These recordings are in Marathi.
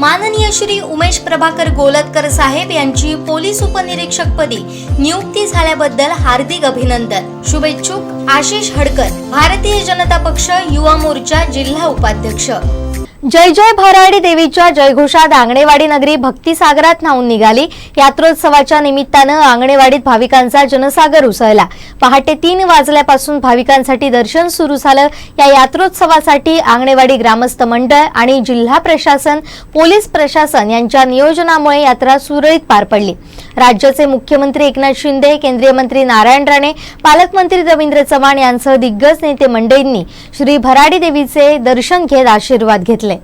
माननीय श्री उमेश प्रभाकर गोलतकर साहेब यांची पोलीस उपनिरीक्षकपदी नियुक्ती झाल्याबद्दल हार्दिक अभिनंदन. शुभेच्छुक आशिष हडकर भारतीय जनता पक्ष युवा मोर्चा जिल्हा उपाध्यक्ष. जय जय भराडी देवीच्या जयघोषात आंगणेवाडी नगरी भक्तिसागरात न्हावून निघाली. यात्रोत्सवाच्या निमित्तानं आंगणेवाडीत भाविकांचा जनसागर उसळला. पहाटे तीन वाजल्यापासून भाविकांसाठी दर्शन सुरू झालं. या यात्रोत्सवासाठी आंगणेवाडी ग्रामस्थ मंडळ आणि जिल्हा प्रशासन पोलीस प्रशासन यांच्या नियोजनामुळे यात्रा सुरळीत पार पडली. राज्याचे मुख्यमंत्री एकनाथ शिंदे केंद्रीय मंत्री नारायण राणे पालकमंत्री रवींद्र चव्हाण यांसह दिग्गज नेते मंडळींनी श्री भराडी देवीचे दर्शन घेत आशीर्वाद घेतले.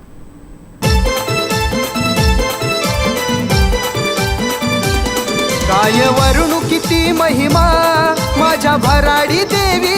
काय वरुण किती महिमा माझ्या भराडी देवी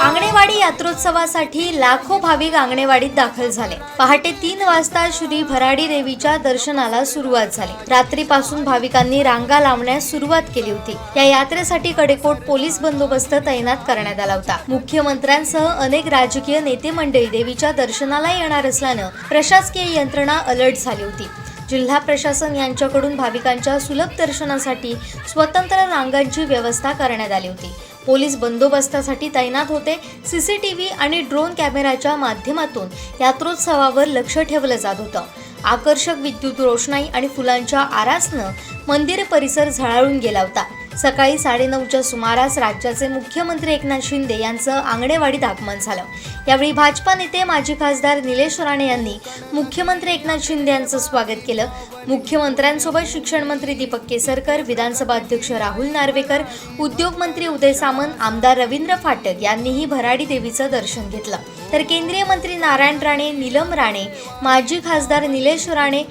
आंगणेवाडी यात्रोत्सवासाठी लाखो भाविक आंगणेवाडीत दाखल झाले. पहाटे तीन वाजता श्री भराडी देवीच्या दर्शनाला सुरुवात झाली. रात्रीपासून भाविकांनी रांगा लावण्यास सुरुवात केली होती. या यात्रेसाठी कडेकोट पोलीस बंदोबस्त तैनात करण्यात आला होता. मुख्यमंत्र्यांसह अनेक राजकीय नेते मंडळी देवीच्या दर्शनाला येणार असल्यानं प्रशासकीय यंत्रणा अलर्ट झाली होती. जिल्हा प्रशासन यांच्याकडून भाविकांच्या सुलभ दर्शनासाठी स्वतंत्र रांगांची व्यवस्था करण्यात आली होती. पोलीस बंदोबस्तासाठी तैनात होते सीसीटीव्ही आणि ड्रोन कॅमेराच्या माध्यमातून यात्रोत्सवावर लक्ष ठेवलं जात होतं. आकर्षक विद्युत रोषणाई आणि फुलांच्या आरासनं मंदिर परिसर झळाळून गेला होता. सकाळी साडेनऊच्या सुमारास राज्याचे मुख्यमंत्री एकनाथ शिंदे यांचं आंगणेवाडीत आगमन झालं. यावेळी भाजपा नेते माजी खासदार निलेश राणे यांनी मुख्यमंत्री एकनाथ शिंदे यांचं स्वागत केलं. मुख्यमंत्र्यांसोबत शिक्षण मंत्री दीपक केसरकर विधानसभा अध्यक्ष राहुल नार्वेकर उद्योगमंत्री उदय सामंत आमदार रवींद्र फाटक यांनीही भराडी देवीचं दर्शन घेतलं. तर केंद्रीय मंत्री नारायण राणे नीलम राणे माजी खासदार निलेश राणे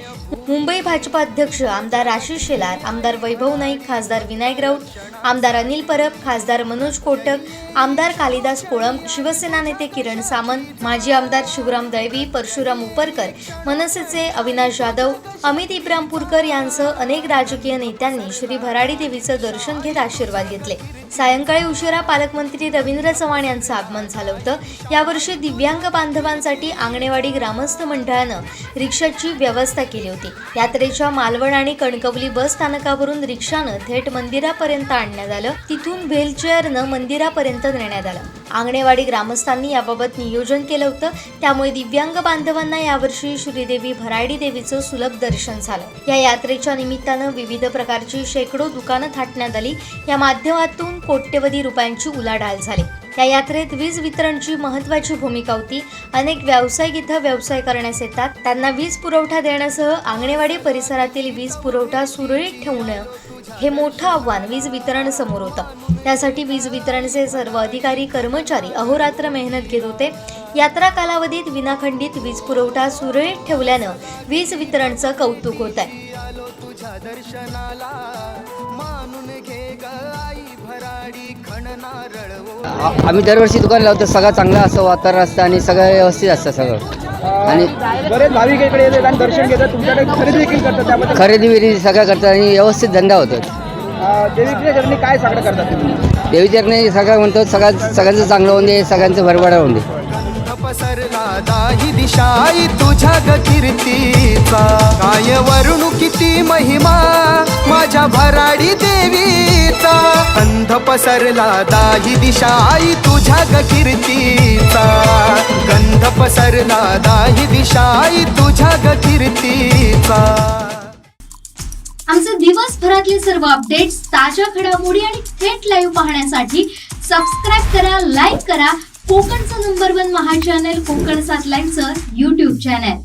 मुंबई भाजपा अध्यक्ष आमदार आशिष शेलार आमदार वैभव नाईक खासदार विनायक राऊत आमदार अनिल परब खासदार मनोज कोटक आमदार कालिदास कोळम शिवसेना नेते किरण सामंत माजी आमदार शिवराम दळवी परशुराम उपरकर मनसेचे अविनाश जाधव अमित इब्रामपूरकर यांसह अनेक राजकीय नेत्यांनी श्री भराडी देवीचं दर्शन घेत आशीर्वाद घेतले. सायंकाळी उशिरा पालकमंत्री रवींद्र चव्हाण यांचं आगमन झालं होतं. यावर्षी दिव्यांग बांधवांसाठी आंगणेवाडी ग्रामस्थ मंडळानं रिक्षाची व्यवस्था केली होती. यात्रेच्या मालवण आणि कणकवली बस स्थानकावरून रिक्षानं थेट मंदिरापर्यंत आणण्यात आलं. तिथून व्हीलचेअरनं मंदिरापर्यंत नेण्यात आलं. आंगणेवाडी ग्रामस्थांनी याबाबत नियोजन केलं होतं. त्यामुळे दिव्यांग बांधवांना यावर्षी श्रीदेवी भराडी देवीचं सुलभ दर्शन झालं. या यात्रेच्या निमित्तानं विविध प्रकारची शेकडो दुकानं थाटण्यात आली. या माध्यमातून कोट्यवधी रुपयांची उलाढाल झाली. या यात्रेत वीज वितरणची महत्वाची भूमिका होती. अनेक व्यावसायिक इथं व्यवसाय करण्यास येतात. त्यांना वीज पुरवठा देण्यासह आंगणेवाडी परिसरातील वीज पुरवठा सुरळीत ठेवणं हे मोठं आव्हान वीज वितरण समोर होतं. त्यासाठी वीज वितरणचे सर्व अधिकारी कर्मचारी अहोरात्र मेहनत घेत होते. यात्रा कालावधीत विनाखंडित वीज पुरवठा सुरळीत ठेवल्यानं वीज वितरणचं कौतुक होत आहे आम्ही दरवर्षी दुकान लावतो सगळं चांगलं असं वातावरण असतं आणि सगळं व्यवस्थित असतं सगळं. आणि बरेच भाविक इकडे येतात आणि दर्शन घेतात. तुमच्याकडे खरेदी देखील करतात त्याबद्दल? खरेदी विरेदी सगळं करतात आणि व्यवस्थित धंदा होतो. अं, देवीच्या चरणी काय साकडं करतात तुम्ही? देवीचरणे सगळं म्हणतो सगळं सगळ्यांचं चांगलं होऊन दे सगळ्यांचं भरभरा होऊन दे. पसरला दाही दिशाई तुझ्या ग कीर्तीचा. काय वरुण किती महिमा माझ्या भराडी देवीचा. पसरला दाही दिशाई तुझ्या ग कीर्तीचा. गंध पसरला दाही दिशाई तुझ्या ग कीर्तीचा. आमचे दिवसभरातले सर्व अपडेट्स ताज्या घडामोडी आणि थेट लाईव्ह पाहण्यासाठी सबस्क्राईब करा लाईक करा. कोकणचं number one Maha channel Konkan सात लाईनचं युट्यूब चॅनल